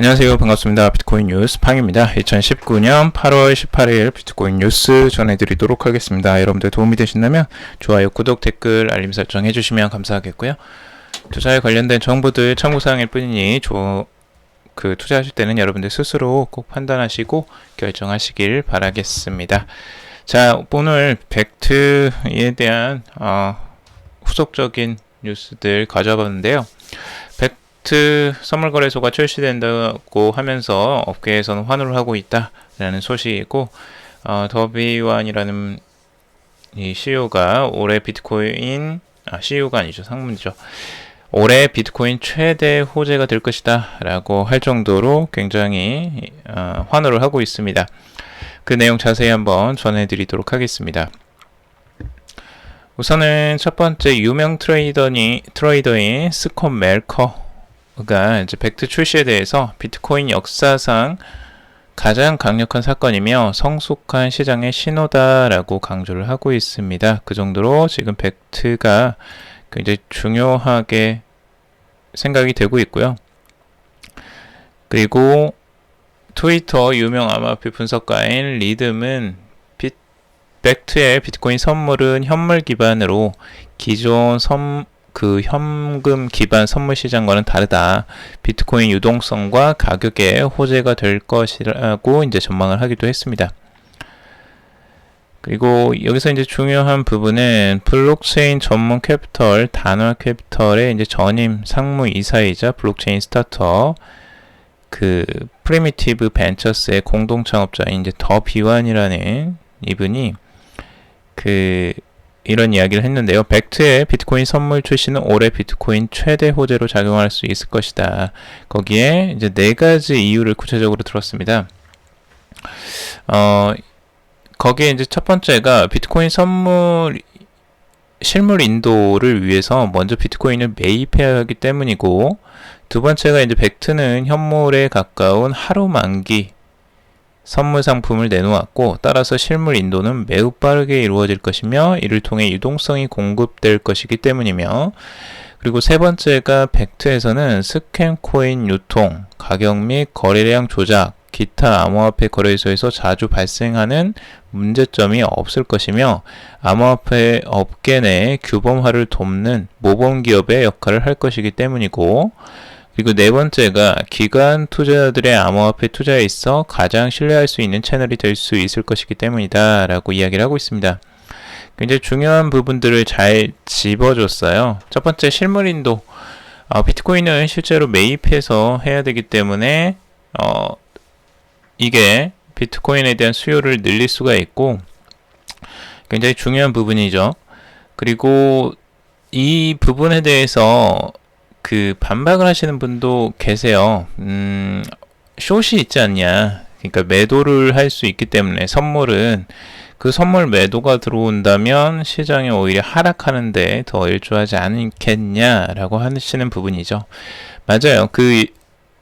안녕하세요. 반갑습니다. 비트코인 뉴스 팡입니다. 2019년 8월 18일 비트코인 뉴스 전해드리도록 하겠습니다. 여러분들 도움이 되신다면 좋아요, 구독, 댓글, 알림 설정 해주시면 감사하겠고요. 투자에 관련된 정보들 참고사항일 뿐이니 조, 그 투자하실 때는 여러분들 스스로 꼭 판단하시고 결정하시길 바라겠습니다. 자, 오늘 벡트에 대한 어, 후속적인 뉴스들 가져와 봤는데요. 벡트 선물 거래소가 출시된다고 하면서 업계에서는 환호를 하고 있다라는 소식이고 어, 더비완이라는 이 CEO가 올해 비트코인 아 CEO가 아니죠 상문이죠. 올해 비트코인 최대 호재가 될 것이다 라고 할 정도로 굉장히 어, 환호를 하고 있습니다. 그 내용 자세히 한번 전해드리도록 하겠습니다. 우선은 첫 번째 유명 트레이더니 트레이더인 스콘 멜커 가 이제 벡트 출시에 대해서 비트코인 역사상 가장 강력한 사건이며 성숙한 시장의 신호다라고 강조를 하고 있습니다. 그 정도로 지금 벡트가 굉장히 중요하게 생각이 되고 있고요. 그리고 트위터 유명 암호화폐 분석가인 리듬은 비, 벡트의 비트코인 선물은 현물 기반으로 기존 선, 그 현금 기반 선물 시장과는 다르다. 비트코인 유동성과 가격에 호재가 될 것이라고 이제 전망을 하기도 했습니다. 그리고 여기서 이제 중요한 부분은 블록체인 전문 캐피털 단화 캐피털의 이제 전임 상무 이사이자 블록체인 스타터 그 프리미티브 벤처스의 공동 창업자인 이제 더 비완이라는 이분이 그 이런 이야기를 했는데요. 벡트의 비트코인 선물 출시는 올해 비트코인 최대 호재로 작용할 수 있을 것이다. 거기에 이제 네 가지 이유를 구체적으로 들었습니다. 어, 거기에 이제 첫 번째가 비트코인 선물 실물 인도를 위해서 먼저 비트코인을 매입해야 하기 때문이고 두 번째가 이제 벡트는 현물에 가까운 하루 만기 선물 상품을 내놓았고 따라서 실물 인도는 매우 빠르게 이루어질 것이며 이를 통해 유동성이 공급될 것이기 때문이며 그리고 세 번째가 벡트에서는 스캔 코인 유통, 가격 및 거래량 조작, 기타 암호화폐 거래소에서 자주 발생하는 문제점이 없을 것이며 암호화폐 업계 내 규범화를 돕는 모범 기업의 역할을 할 것이기 때문이고 그리고 네 번째가 기관 투자자들의 암호화폐 투자에 있어 가장 신뢰할 수 있는 채널이 될 수 있을 것이기 때문이다 라고 이야기를 하고 있습니다. 굉장히 중요한 부분들을 잘 집어줬어요. 첫 번째 실물인도 어, 비트코인은 실제로 매입해서 해야 되기 때문에 어, 이게 비트코인에 대한 수요를 늘릴 수가 있고 굉장히 중요한 부분이죠. 그리고 이 부분에 대해서 그 반박을 하시는 분도 계세요. 음, 숏이 있지 않냐. 그러니까 매도를 할 수 있기 때문에 선물은 그 선물 매도가 들어온다면 시장이 오히려 하락하는데 더 일조하지 않겠냐라고 하시는 부분이죠. 맞아요. 그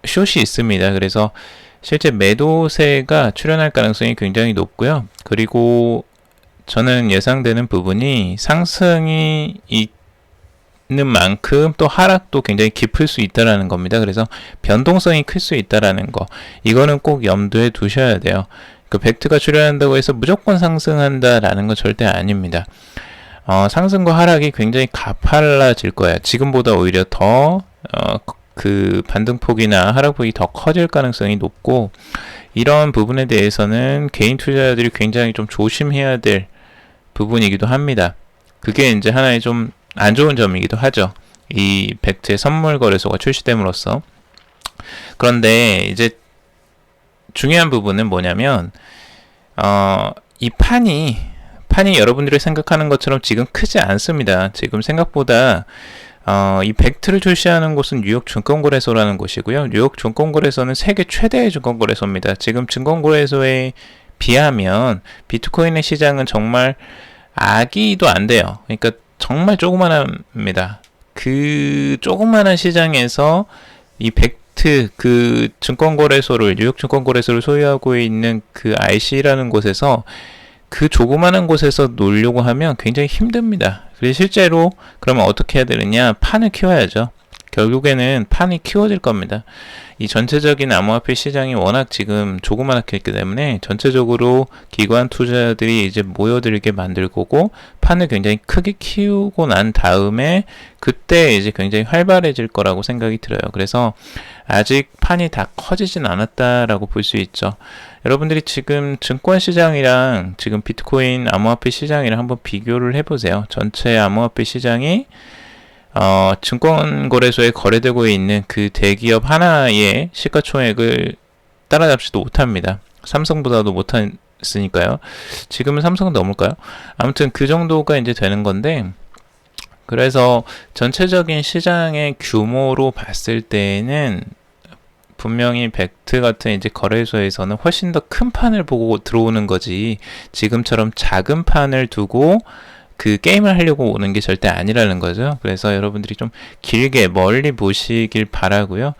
숏이 있습니다. 그래서 실제 매도세가 출현할 가능성이 굉장히 높고요. 그리고 저는 예상되는 부분이 상승이 있는 만큼 또 하락도 굉장히 깊을 수 있다라는 겁니다. 그래서 변동성이 클 수 있다라는 거. 이거는 꼭 염두에 두셔야 돼요. 그 벡트가 출현한다고 해서 무조건 상승한다라는 건 절대 아닙니다. 어, 상승과 하락이 굉장히 가팔라질 거예요. 지금보다 오히려 더 어, 그 반등폭이나 하락폭이 더 커질 가능성이 높고 이런 부분에 대해서는 개인 투자자들이 굉장히 좀 조심해야 될 부분이기도 합니다. 그게 이제 하나의 좀 안 좋은 점이기도 하죠. 이 벡트의 선물 거래소가 출시됨으로써 그런데 이제 중요한 부분은 뭐냐면 어, 이 판이 판이 여러분들이 생각하는 것처럼 지금 크지 않습니다. 지금 생각보다 어, 이 벡트를 출시하는 곳은 뉴욕 증권거래소라는 곳이고요. 뉴욕 증권거래소는 세계 최대의 증권거래소입니다. 지금 증권거래소에 비하면 비트코인의 시장은 정말 아기도 안 돼요. 그러니까 정말 조그만합니다. 그 조그만한 시장에서 이 벡트 그 증권거래소를 뉴욕 증권거래소를 소유하고 있는 그 IC라는 곳에서 그 조그마한 곳에서 놀려고 하면 굉장히 힘듭니다. 그래서 실제로 그러면 어떻게 해야 되느냐? 판을 키워야죠. 결국에는 판이 키워질 겁니다. 이 전체적인 암호화폐 시장이 워낙 지금 조그맣게 있기 때문에 전체적으로 기관 투자들이 이제 모여들게 만들 거고 판을 굉장히 크게 키우고 난 다음에 그때 이제 굉장히 활발해질 거라고 생각이 들어요. 그래서 아직 판이 다 커지진 않았다라고 볼 수 있죠. 여러분들이 지금 증권 시장이랑 지금 비트코인 암호화폐 시장이랑 한번 비교를 해보세요. 전체 암호화폐 시장이 어, 증권거래소에 거래되고 있는 그 대기업 하나의 시가총액을 따라잡지도 못합니다. 삼성보다도 못했으니까요. 지금은 삼성 넘을까요? 아무튼 그 정도가 이제 되는 건데, 그래서 전체적인 시장의 규모로 봤을 때는 분명히 벡트 같은 이제 거래소에서는 훨씬 더 큰 판을 보고 들어오는 거지 지금처럼 작은 판을 두고 그 게임을 하려고 오는 게 절대 아니라는 거죠. 그래서 여러분들이 좀 길게 멀리 보시길 바라고요.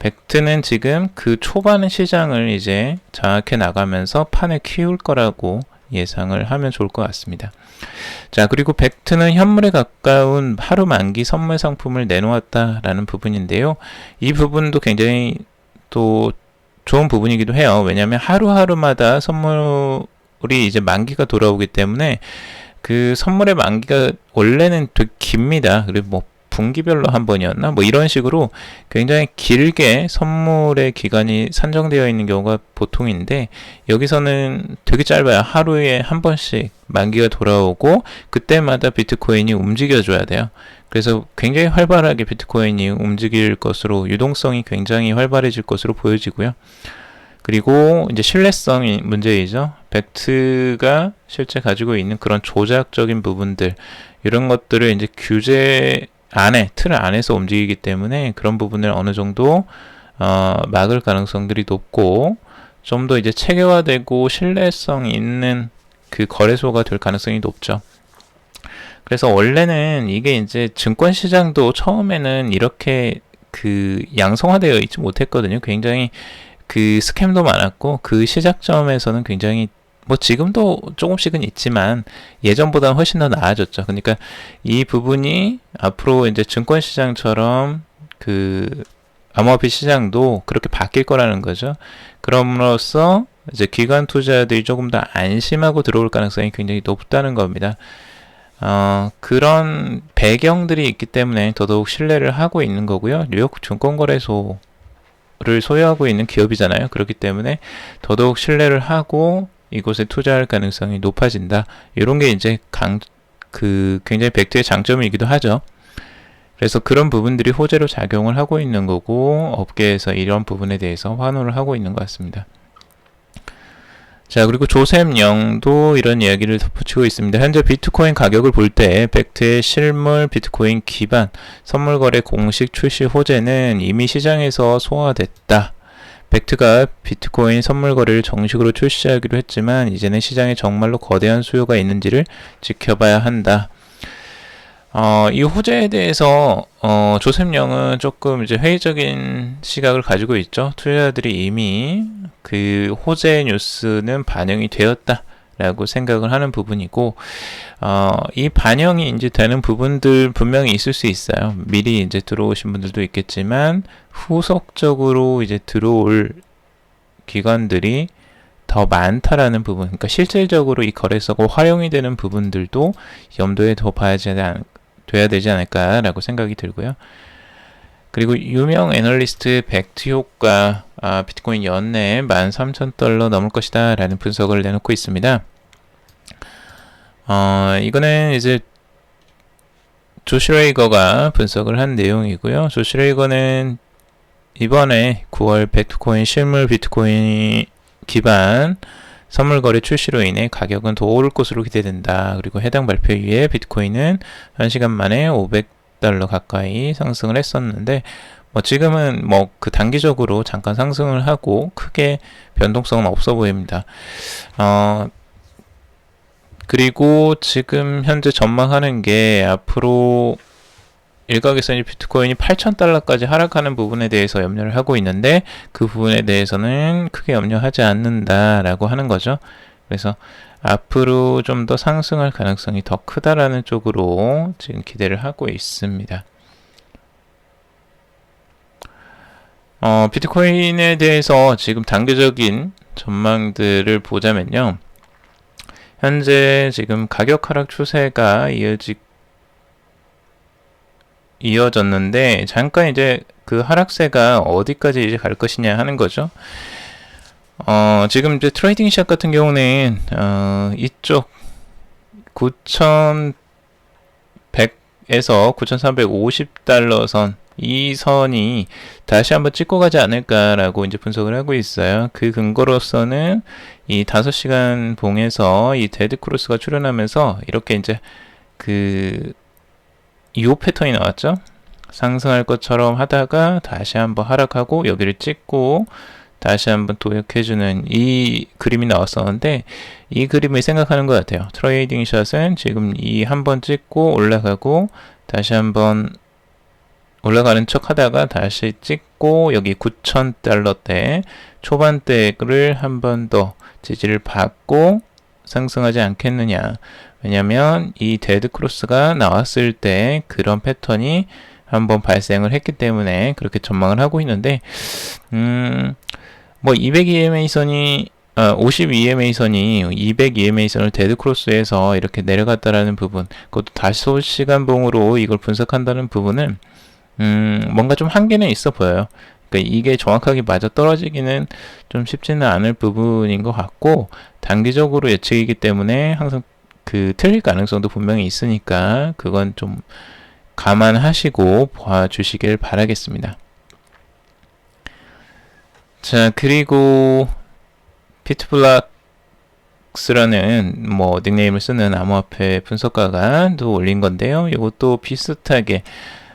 벡트는 지금 그 초반 시장을 이제 장악해 나가면서 판을 키울 거라고 예상을 하면 좋을 것 같습니다. 자, 그리고 벡트는 현물에 가까운 하루 만기 선물 상품을 내놓았다라는 부분인데요. 이 부분도 굉장히 또 좋은 부분이기도 해요. 왜냐하면 하루하루마다 선물이 이제 만기가 돌아오기 때문에 그 선물의 만기가 원래는 되게 깁니다. 그리고 뭐 분기별로 한 번이었나? 뭐 이런 식으로 굉장히 길게 선물의 기간이 산정되어 있는 경우가 보통인데 여기서는 되게 짧아요. 하루에 한 번씩 만기가 돌아오고 그때마다 비트코인이 움직여줘야 돼요. 그래서 굉장히 활발하게 비트코인이 움직일 것으로 유동성이 굉장히 활발해질 것으로 보여지고요. 그리고 이제 신뢰성이 문제이죠. 벡트가 실제 가지고 있는 그런 조작적인 부분들 이런 것들을 이제 규제 안에 틀 안에서 움직이기 때문에 그런 부분을 어느 정도 어, 막을 가능성들이 높고 좀 더 이제 체계화되고 신뢰성 있는 그 거래소가 될 가능성이 높죠. 그래서 원래는 이게 이제 증권 시장도 처음에는 이렇게 그 양성화되어 있지 못했거든요. 굉장히 그 스캠도 많았고 그 시작점에서는 굉장히 뭐 지금도 조금씩은 있지만 예전보다는 훨씬 더 나아졌죠. 그러니까 이 부분이 앞으로 이제 증권 시장처럼 그 암호화폐 시장도 그렇게 바뀔 거라는 거죠. 그럼으로써 이제 기관 투자들이 조금 더 안심하고 들어올 가능성이 굉장히 높다는 겁니다. 어, 그런 배경들이 있기 때문에 더더욱 신뢰를 하고 있는 거고요. 뉴욕 증권거래소 를 소유하고 있는 기업이잖아요. 그렇기 때문에 더더욱 신뢰를 하고 이곳에 투자할 가능성이 높아진다. 이런 게 이제 강, 그 굉장히 벡트의 장점이기도 하죠. 그래서 그런 부분들이 호재로 작용을 하고 있는 거고 업계에서 이런 부분에 대해서 환호를 하고 있는 것 같습니다. 자, 그리고 조셉 영도 이런 이야기를 덧붙이고 있습니다. 현재 비트코인 가격을 볼때 벡트의 실물 비트코인 기반 선물 거래 공식 출시 호재는 이미 시장에서 소화됐다. 벡트가 비트코인 선물 거래를 정식으로 출시하기로 했지만 이제는 시장에 정말로 거대한 수요가 있는지를 지켜봐야 한다. 어, 이 호재에 대해서 어, 조셉 영은 조금 이제 회의적인 시각을 가지고 있죠. 투자자들이 이미 그 호재 뉴스는 반영이 되었다 라고 생각을 하는 부분이고 어, 이 반영이 이제 되는 부분들 분명히 있을 수 있어요. 미리 이제 들어오신 분들도 있겠지만 후속적으로 이제 들어올 기관들이 더 많다라는 부분, 그러니까 실질적으로 이 거래소가 활용이 되는 부분들도 염두에 더 봐야 돼야 되지 않을까라고 생각이 들고요. 그리고 유명 애널리스트 벡트 효과 아, 비트코인 연내 13,000달러 넘을 것이다 라는 분석을 내놓고 있습니다. 어, 이거는 이제 조시레이거가 분석을 한 내용이고요. 조시레이거는 이번에 9월 비트코인 실물 비트코인 기반 선물 거래 출시로 인해 가격은 더 오를 것으로 기대된다. 그리고 해당 발표 이후에 비트코인은 1시간 만에 500달러 가까이 상승을 했었는데 뭐 지금은 뭐 그 단기적으로 잠깐 상승을 하고 크게 변동성은 없어 보입니다. 어 그리고 지금 현재 전망하는 게 앞으로 일각에서 이 비트코인이 8,000달러까지 하락하는 부분에 대해서 염려를 하고 있는데 그 부분에 대해서는 크게 염려하지 않는다라고 하는 거죠. 그래서 앞으로 좀 더 상승할 가능성이 더 크다라는 쪽으로 지금 기대를 하고 있습니다. 어, 비트코인에 대해서 지금 단계적인 전망들을 보자면요. 현재 지금 가격 하락 추세가 이어지 이어졌는데 잠깐 이제 그 하락세가 어디까지 이제 갈 것이냐 하는 거죠. 어, 지금 이제 트레이딩 시작 같은 경우는 어, 이쪽 9,100에서 9,350달러 선 이 선이 다시 한번 찍고 가지 않을까라고 이제 분석을 하고 있어요. 그 근거로서는 이 5시간 봉에서 이 데드 크로스가 출현하면서 이렇게 이제 그 요 패턴이 나왔죠. 상승할 것처럼 하다가 다시 한번 하락하고 여기를 찍고 다시 한번 도약해주는 이 그림이 나왔었는데 이 그림을 생각하는 것 같아요. 트레이딩 샷은 지금 이 한 번 찍고 올라가고 다시 한번 올라가는 척 하다가 다시 찍고 여기 9,000달러대 초반대를 한 번 더 지지를 받고 상승하지 않겠느냐. 왜냐면 이 데드 크로스가 나왔을 때 그런 패턴이 한번 발생을 했기 때문에 그렇게 전망을 하고 있는데 음, 뭐 200EMA 선이 아, 52EMA 선이 200EMA 선을 데드 크로스에서 이렇게 내려갔다라는 부분, 그것도 다소 시간봉으로 이걸 분석한다는 부분은 음, 뭔가 좀 한계는 있어 보여요. 그러니까 이게 정확하게 맞아 떨어지기는 좀 쉽지는 않을 부분인 것 같고 단기적으로 예측이기 때문에 항상 그 틀릴 가능성도 분명히 있으니까 그건 좀 감안하시고 봐주시길 바라겠습니다. 자, 그리고 피트블락스라는 뭐 닉네임을 쓰는 암호화폐 분석가가 또 올린 건데요. 이것도 비슷하게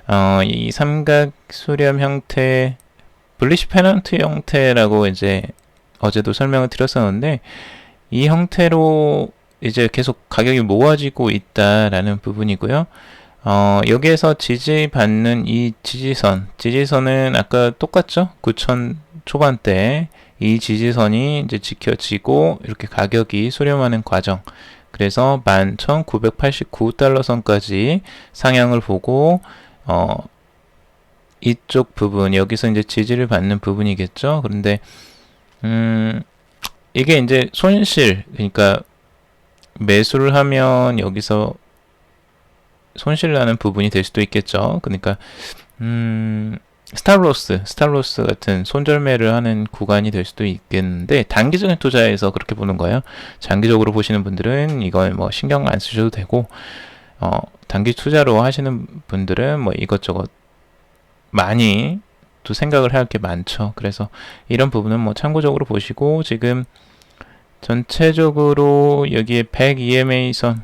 어, 이 삼각 수렴 형태, 블리시 페넌트 형태라고 이제 어제도 설명을 드렸었는데 이 형태로 이제 계속 가격이 모아지고 있다라는 부분이고요. 어, 여기에서 지지받는 이 지지선, 지지선은 아까 똑같죠? 9천 초반대 이 지지선이 이제 지켜지고 이렇게 가격이 수렴하는 과정. 그래서 11,989달러 선까지 상향을 보고 어, 이쪽 부분 여기서 이제 지지를 받는 부분이겠죠. 그런데 음, 이게 이제 손실 그러니까 매수를 하면 여기서 손실 나는 부분이 될 수도 있겠죠. 그러니까 음, 스타로스, 스타로스 같은 손절매를 하는 구간이 될 수도 있겠는데 단기적인 투자에서 그렇게 보는 거예요. 장기적으로 보시는 분들은 이걸 뭐 신경 안 쓰셔도 되고 어, 단기 투자로 하시는 분들은 뭐 이것저것 많이 또 생각을 할 게 많죠. 그래서 이런 부분은 뭐 참고적으로 보시고 지금 전체적으로 여기에 100 EMA 선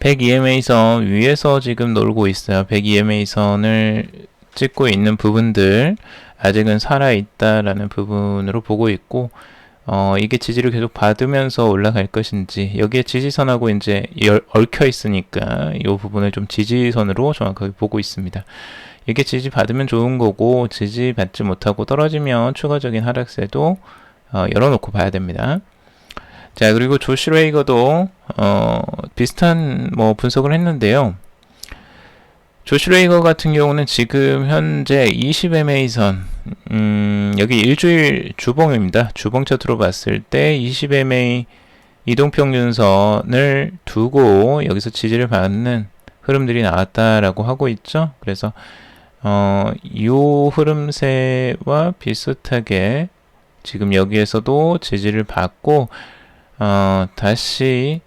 100 EMA 선 위에서 지금 놀고 있어요. 100 EMA 선을 찍고 있는 부분들 아직은 살아 있다라는 부분으로 보고 있고 어, 이게 지지를 계속 받으면서 올라갈 것인지 여기에 지지선하고 이제 열, 얽혀 있으니까 이 부분을 좀 지지선으로 정확하게 보고 있습니다. 이게 지지 받으면 좋은 거고 지지 받지 못하고 떨어지면 추가적인 하락세도 어, 열어놓고 봐야 됩니다. 자 그리고 조시 레이거도 어, 비슷한 뭐 분석을 했는데요. 조시 레이거 같은 경우는 지금 현재 20MA선 음, 여기 일주일 주봉입니다. 주봉 차트로 봤을 때 20MA 이동평균선을 두고 여기서 지지를 받는 흐름들이 나왔다라고 하고 있죠. 그래서 어, 이 흐름세와 비슷하게 지금 여기에서도 지지를 받고 어, 다시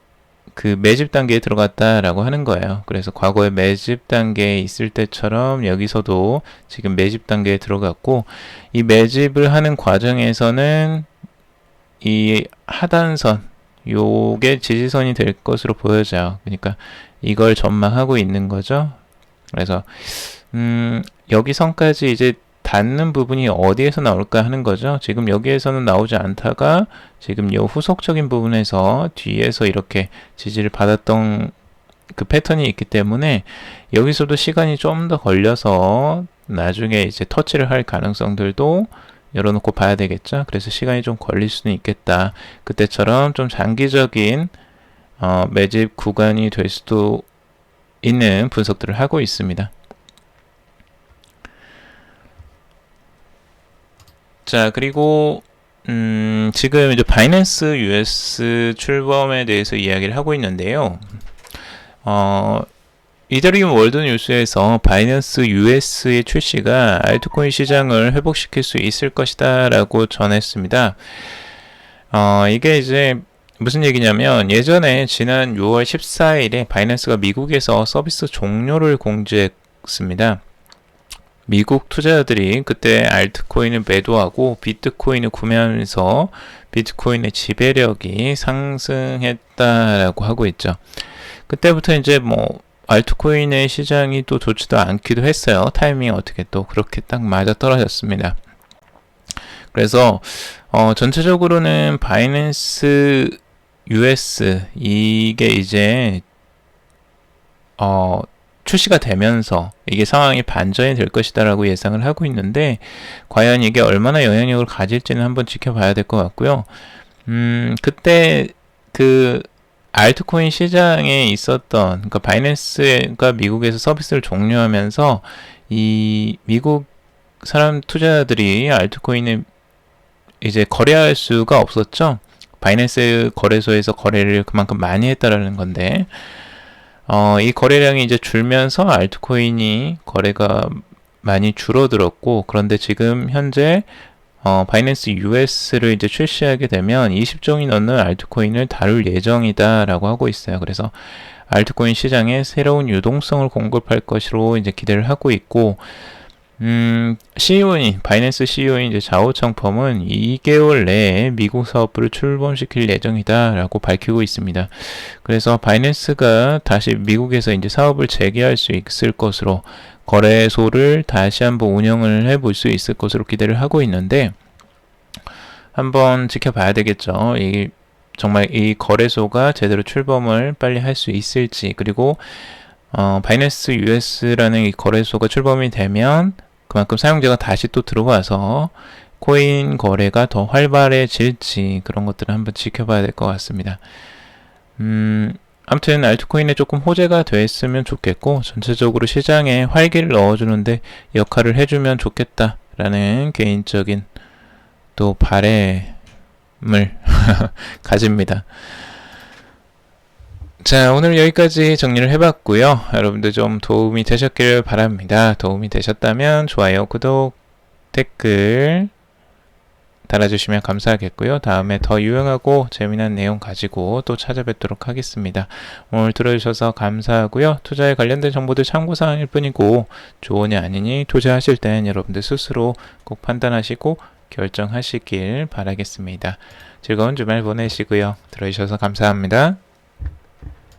그 매집 단계에 들어갔다라고 하는 거예요. 그래서 과거에 매집 단계에 있을 때처럼 여기서도 지금 매집 단계에 들어갔고 이 매집을 하는 과정에서는 이 하단선 요게 지지선이 될 것으로 보여져요. 그러니까 이걸 전망하고 있는 거죠. 그래서 음 여기 선까지 이제 닿는 부분이 어디에서 나올까 하는 거죠. 지금 여기에서는 나오지 않다가 지금 요 후속적인 부분에서 뒤에서 이렇게 지지를 받았던 그 패턴이 있기 때문에 여기서도 시간이 좀 더 걸려서 나중에 이제 터치를 할 가능성들도 열어놓고 봐야 되겠죠. 그래서 시간이 좀 걸릴 수는 있겠다. 그때처럼 좀 장기적인 어, 매집 구간이 될 수도 있는 분석들을 하고 있습니다. 자, 그리고 음, 지금 이제 바이낸스 US 출범에 대해서 이야기를 하고 있는데요. 어, 이더리움 월드 뉴스에서 바이낸스 US의 출시가 알트코인 시장을 회복시킬 수 있을 것이다 라고 전했습니다. 어, 이게 이제 무슨 얘기냐면 예전에 지난 6월 14일에 바이낸스가 미국에서 서비스 종료를 공지했습니다. 미국 투자자들이 그때 알트코인을 매도하고 비트코인을 구매하면서 비트코인의 지배력이 상승했다라고 하고 있죠. 그때부터 이제 뭐 알트코인의 시장이 또 좋지도 않기도 했어요. 타이밍이 어떻게 또 그렇게 딱 맞아 떨어졌습니다. 그래서 어 전체적으로는 바이낸스 US 이게 이제 어 출시가 되면서 이게 상황이 반전이 될 것이다라고 예상을 하고 있는데 과연 이게 얼마나 영향력을 가질지는 한번 지켜봐야 될 것 같고요. 음, 그때 그 알트코인 시장에 있었던 그러니까 바이낸스가 미국에서 서비스를 종료하면서 이 미국 사람 투자자들이 알트코인을 이제 거래할 수가 없었죠. 바이낸스 거래소에서 거래를 그만큼 많이 했다라는 건데 어, 이 거래량이 이제 줄면서 알트코인이 거래가 많이 줄어들었고 그런데 지금 현재 어, 바이낸스 US를 이제 출시하게 되면 20종이 넘는 알트코인을 다룰 예정이다라고 하고 있어요. 그래서 알트코인 시장에 새로운 유동성을 공급할 것으로 이제 기대를 하고 있고 음, CEO인, 바이낸스 CEO인 이제 자오청펌은 2개월 내에 미국 사업부를 출범시킬 예정이다라고 밝히고 있습니다. 그래서 바이낸스가 다시 미국에서 이제 사업을 재개할 수 있을 것으로 거래소를 다시 한번 운영을 해볼 수 있을 것으로 기대를 하고 있는데 한번 지켜봐야 되겠죠. 이 정말 이 거래소가 제대로 출범을 빨리 할 수 있을지 그리고 어, 바이낸스 US라는 이 거래소가 출범이 되면 그만큼 사용자가 다시 또 들어와서 코인 거래가 더 활발해질지 그런 것들을 한번 지켜봐야 될 것 같습니다. 음, 아무튼 알트코인에 조금 호재가 됐으면 좋겠고 전체적으로 시장에 활기를 넣어주는데 역할을 해주면 좋겠다라는 개인적인 또 바램을 가집니다. 자, 오늘 여기까지 정리를 해봤고요. 여러분들 좀 도움이 되셨길 바랍니다. 도움이 되셨다면 좋아요, 구독, 댓글 달아주시면 감사하겠고요. 다음에 더 유용하고 재미난 내용 가지고 또 찾아뵙도록 하겠습니다. 오늘 들어주셔서 감사하고요. 투자에 관련된 정보들 참고사항일 뿐이고 조언이 아니니 투자하실 땐 여러분들 스스로 꼭 판단하시고 결정하시길 바라겠습니다. 즐거운 주말 보내시고요. 들어주셔서 감사합니다.